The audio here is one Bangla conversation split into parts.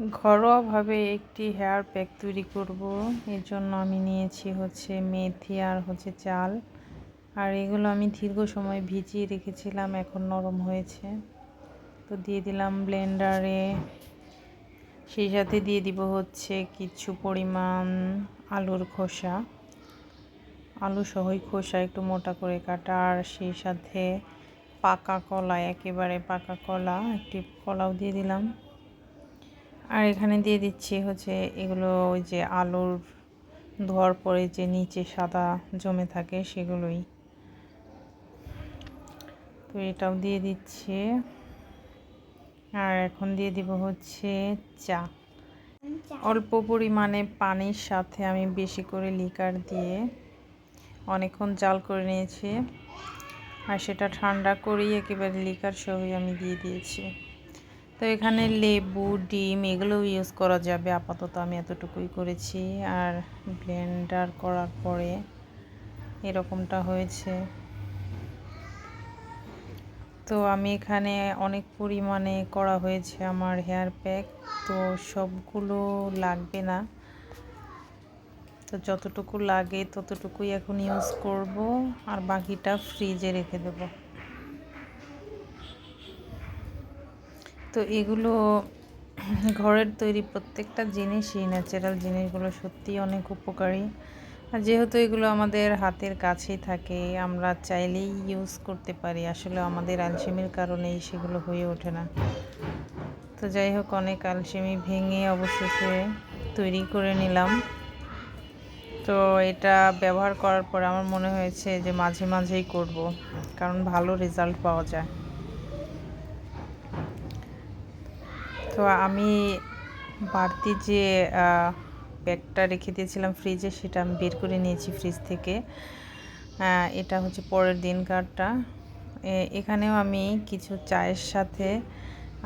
ঘরোয়াভাবে একটি হেয়ার প্যাক তৈরি করব। এর জন্য আমি নিয়েছি হচ্ছে মেথি আর হচ্ছে চাল। আর এগুলো আমি দীর্ঘ সময় ভিজিয়ে রেখেছিলাম, এখন নরম হয়েছে। তো দিয়ে দিলাম ব্লেন্ডারে সেই সাথে দিয়ে দিব হচ্ছে কিছু পরিমাণ আলুর খোসা। আলু সহই খোসা একটু মোটা করে কাটা, আর সেই সাথে পাকা কলা, একেবারে পাকা কলা, একটি কলাও দিয়ে দিলাম। আর এখানে দিয়ে দিচ্ছি হচ্ছে এগুলো ওই যে আলুর ধোয়ার পরে যে নিচে সাদা জমে থাকে সেগুলোই। তো এটাও দিয়ে দিচ্ছি। আর এখন দিয়ে দিব হচ্ছে চা। অল্প পরিমাণে পানির সাথে আমি বেশি করে লিকার দিয়ে অনেকক্ষণ জাল করে নিয়েছি। আর সেটা ঠান্ডা করেই একেবারে লিকার সহই আমি দিয়ে দিয়েছি। তো এখানে লেবু, ডিম এগুলোও ইউজ করা যাবে। আপাতত আমি এতটুকুই করেছি। আর ব্লেন্ডার করার পরে এরকমটা হয়েছে। তো আমি এখানে অনেক পরিমাণে করা হয়েছে আমার হেয়ার প্যাক তো সবগুলো লাগবে না। তো যতটুকু লাগে ততটুকুই এখন ইউজ করব। আর বাকিটা ফ্রিজে রেখে দেবো। তো এগুলো ঘরের তৈরি প্রত্যেকটা জিনিসই ন্যাচারাল জিনিসগুলো সত্যিই অনেক উপকারী। আর যেহেতু এগুলো আমাদের হাতের কাছেই থাকে, আমরা চাইলেই ইউজ করতে পারি, আসলে আমাদের আলসেমির কারণেই সেগুলো হয়ে ওঠে না। তো যাই হোক, অনেক আলসেমি ভেঙে অবশেষে তৈরি করে নিলাম। তো এটা ব্যবহার করার পর আমার মনে হয়েছে যে মাঝে মাঝেই করব, কারণ ভালো রেজাল্ট পাওয়া যায়। তো আমি বাড়তি যে ব্যাগটা রেখে দিয়েছিলাম ফ্রিজে সেটা আমি বের করে নিয়েছি ফ্রিজ থেকে। এটা হচ্ছে পরের দিন দিনকারটা এখানেও আমি কিছু চায়ের সাথে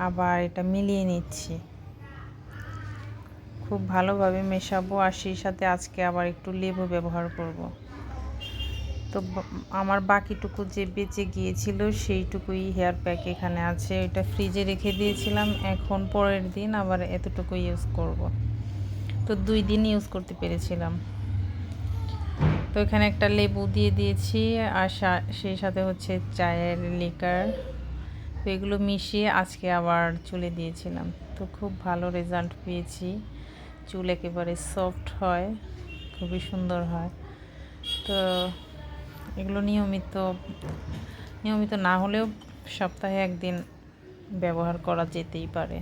আবার এটা মিলিয়ে নিচ্ছি। খুব ভালোভাবে মেশাবো, আর সেই সাথে আজকে আবার একটু লেবু ব্যবহার করব। তো আমার বাকিটুকু যে বেঁচে গিয়েছিল সেইটুকুই হেয়ার প্যাক এখানে আছে। ওইটা ফ্রিজে রেখে দিয়েছিলাম। এখন পরের দিন আবার এতটুকু ইউজ করব। তো দুই দিন ইউজ করতে পেরেছিলাম। তো এখানে একটা লেবু দিয়ে দিয়েছি আর সেই সাথে হচ্ছে চায়ের লিকার তো এগুলো মিশিয়ে আজকে আবার চুলে দিয়েছিলাম। তো খুব ভালো রেজাল্ট পেয়েছি। চুল একেবারে সফট হয়, খুবই সুন্দর হয়। তো এগুলো নিয়মিত নিয়মিত না হলেও সপ্তাহে একদিন ব্যবহার করা যেতেই পারে।